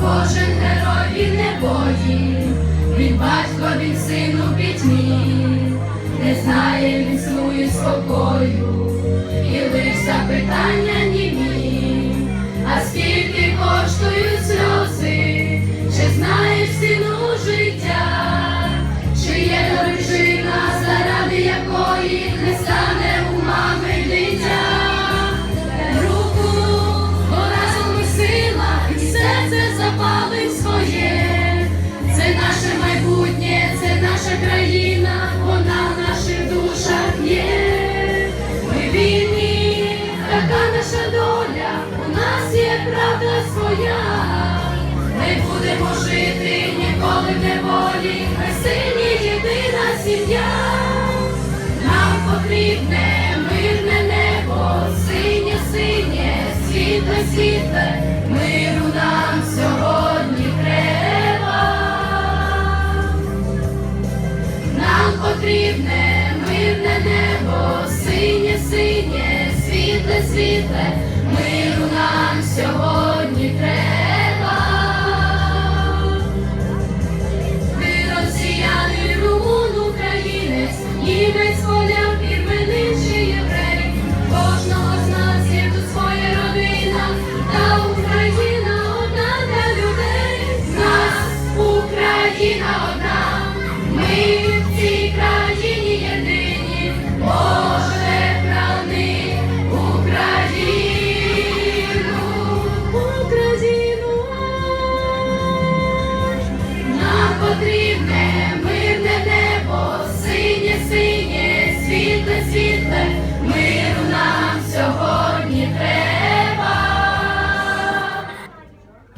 кожен герой він не бої, він батько, він сину, пітьмі, не знає він свою спокою, наша країна, вона в наших душах є. Ми вільні, така наша доля, у нас є правда своя. Ми будемо жити ніколи в неволі, ми сильні, єдина сім'я. Нам потрібне мирне небо, синє, синє, світле, світле, миру світле, миру нам сьогодні.